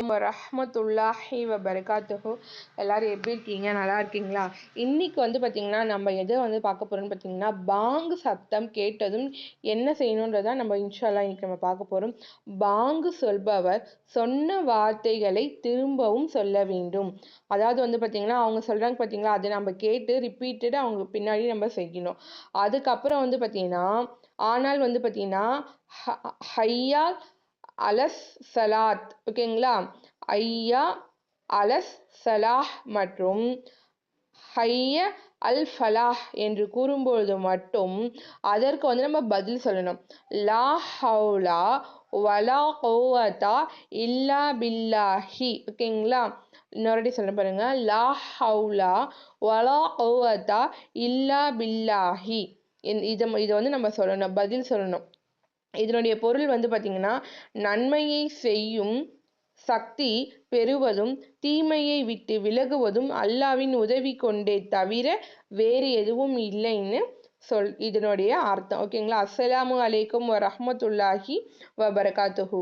அலைக்கும் ரஹமத்துல்லாஹி வபரகாத்துஹு. எல்லாரும் எப்படி இருக்கீங்க? நல்லா இருக்கீங்களா? இன்னைக்கு வந்து பார்த்தீங்கன்னா நம்ம எதை வந்து பார்க்க போறோம்னு பார்த்தீங்கன்னா பாங்கு சத்தம் கேட்டதும் என்ன செய்யணுன்றதை நம்ம இன்ஷால்லாம் இன்னைக்கு நம்ம பார்க்க போறோம். பாங்கு சொல்பவர் சொன்ன வார்த்தைகளை திரும்பவும் சொல்ல வேண்டும். அதாவது வந்து பார்த்தீங்கன்னா அவங்க சொல்றாங்க பார்த்தீங்களா அதை நம்ம கேட்டு ரிப்பீட்டட் அவங்க பின்னாடி நம்ம செய்யணும். அதுக்கப்புறம் வந்து பார்த்தீங்கன்னா ஆனால் வந்து பார்த்தீங்கன்னா ஹ- அலஸ் சலாத். ஓகேங்களா? ஐயா அலஸ் சலாஹ் மற்றும் ஹைய அல் ஃபலாஹ் என்று கூறும்பொழுது மட்டும் அதற்கு வந்து நம்ம பதில் சொல்லணும். லா ஹவுலா வலா குவத்தா இல்லா பில்லாஹி. ஓகேங்களா? இன்னொருடி சொல்ல பாருங்க. லா ஹவுலா வலா குவத்தா இல்லா பில்லாஹி. இதை இதை வந்து நம்ம சொல்லணும். பதில் சொல்லணும். இதனுடைய பொருள் வந்து பார்த்திங்கன்னா நன்மையை செய்யும் சக்தி பெறுவதும் தீமையை விட்டு விலகுவதும் அல்லாவின் உதவி கொண்டே தவிர வேறு எதுவும் இல்லைன்னு சொல் இதனுடைய அர்த்தம். ஓகேங்களா? அஸ்ஸலாமு அலைக்கும் வரஹ்மத்துல்லாஹி வபரகாத்துஹூ.